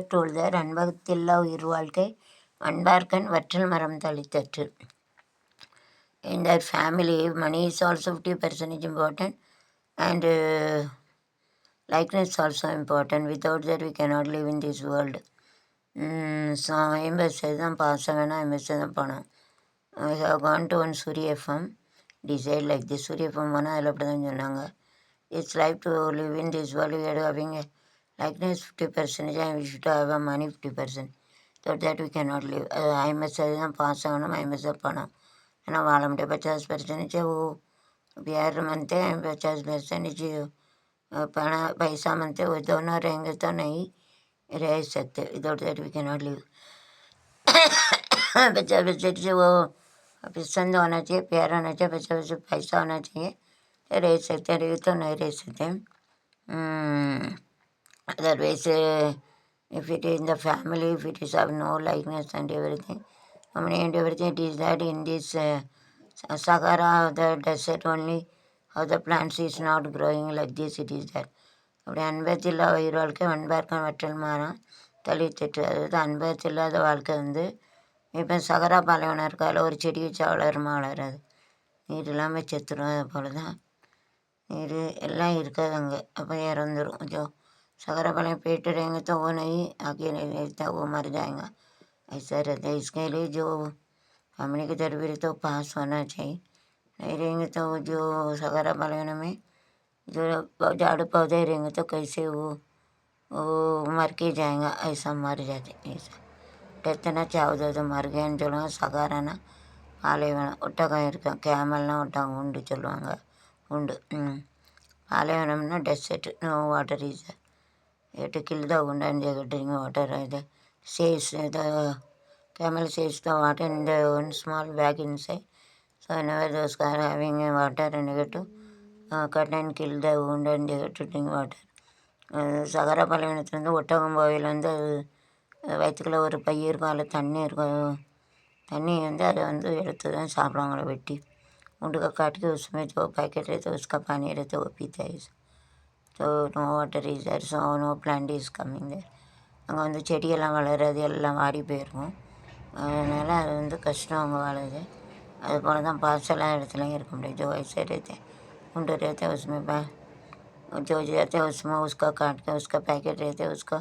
Thiruvalluvar told that அன்பகத்தில்லா உயிர் வாழ்க்கை அன்பார்க்கன் வற்றல் மரம் தளித்தற்று. in that family money is also 50 percentage important and uh, likeness also important. Without that we cannot live in this world. Hmm, so ஐம்பது தான் பாசம் வேணும் ஐம்பது தான் பணம் I have gone to one Suriya FM decide like the Suriya FM போனால் அதில் அப்படி தான் சொன்னாங்க it's life to live in this world we Likeness 50%, I wish to have a money 50%. Thought that we cannot live. Uh, I must sell them, pass on them, I must upon them. And while I'm पचास percent जब वो बिहार मानते हैं पचास percent जो पढ़ा पैसा मानते वो दोनों रहेंगे तो नहीं रह सकते इधर उधर वी कैन नॉट लिव पचास परसेंट जो वो पसंद होना चाहिए प्यार होना चाहिए पचास परसेंट पैसा होना चाहिए रह सकते रह तो नहीं रह सकते Otherwise, uh, if it is in the family, if it is of no likeness and everything, I mean, and everything, it is that in this uh, Sahara of the desert only, how the plants is not growing like this, it is there. அப்படி அன்பத்தில்லா உயிர்வாழ்க்கை அன்பார்க்கும் வற்றல் மாறும் தள்ளி திட்டு அதாவது அன்பத்தில்லாத வாழ்க்கை வந்து இப்போ சகரா பாலைவனம் இருக்கால ஒரு செடி வச்சா வளருமா வளராது நீர் இல்லாமல் செத்துடும் அது போல் தான் நீர் எல்லாம் இருக்காது அங்கே அப்போ இறந்துடும் கொஞ்சம் सगरा वाले पेट रहेंगे तो वो नहीं आगे नहीं रहता वो मर जाएगा ऐसा रहता है इसके लिए जो फैमिली की तरफ तो पास होना चाहिए नहीं रहेंगे तो वो जो सगरा वाले में जो झाड़ पौधे रहेंगे तो कैसे वो वो मर के जाएगा ऐसा मर जाते ऐसा டெத்துனா சாவுது மருகேன்னு சொல்லுவாங்க சகாரானா பாலைவனம் ஒட்டகம் இருக்கும் கேமல்னா ஒட்டகம் உண்டு சொல்லுவாங்க உண்டு ம் பாலைவனம்னா dessert no water is to kill the wound and they drink water. The saves the camel saves the water in the one small bag inside. So whenever those are having a water and they get to uh, cut and kill the wound and they get to drink water. சகர பலவீனத்துலேருந்து ஒட்டகம் போவையில் வந்து அது வயிற்றுக்குள்ளே ஒரு by இருக்கும் அதில் தண்ணி இருக்கும் தண்ணி வந்து அதை வந்து எடுத்து தான் சாப்பிடுவாங்களே வெட்டி उंड का काट के उसमें जो पैकेट रहता है उसका पानी रहता है वो पीता है so no water is there so no plant is coming there அங்கே வந்து செடியெல்லாம் வளராது எல்லாம் வாடி போயிருக்கும் அதனால் அது வந்து கஷ்டம் அவங்க வாழுது அது போல் தான் பாசெல்லாம் இடத்துலையும் இருக்க முடியாது जो ऐसे रहते उंड रहते उसमें जो रहते उसमें उसका काट के उसका पैकेट रहते उसको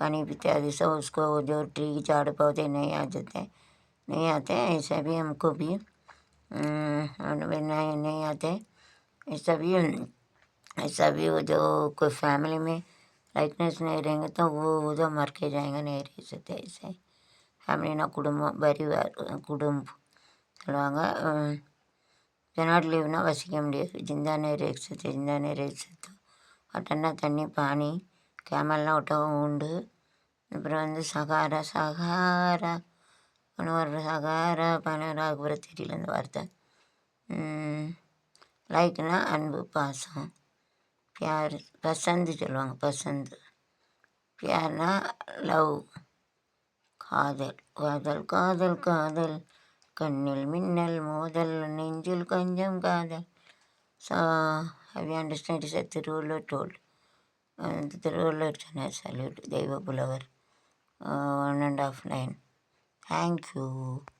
पानी पीते आदि से उसको जो ट्री झाड़ पौधे नहीं आ जाते नहीं आते ऐसे भी हमको भी नहीं नहीं आते ऐसा भी ऐसा भी वो जो कोई फैमिली में लाइकनेस नहीं रहेंगे तो वो वो तो मर के जाएंगे नहीं रह सकते ऐसे ஃபேமிலினா குடும்பம் பரிவார் குடும்பம் சொல்லுவாங்க கெனாட் லீவ்னா வசிக்க முடியாது ஜிந்தானே ரேக் சத்து ஜிந்தானே ரேக் சத்து ஒட்டன்னா தண்ணி பானி கேமல்லாம் ஒட்டகம் உண்டு அப்புறம் வந்து சகாரா சகாரா ஒன்று வர்ற சகாரா பனராகுபுரம் தெரியல இந்த வார்த்தை லைக்னா அன்பு பாசம் பியார் பசந்து சொல்லுவாங்க பசந்து. பியார்னா லவ் காதல். காதல் காதல் காதல். கண்ணில் மின்னல் மோதல். நெஞ்சில் கொஞ்சம் காதல். So I understand is Thiruvalluvar told Thiruvalluvar சொன்னார் சல்யூட் தெய்வ புலவர். One and half line thank you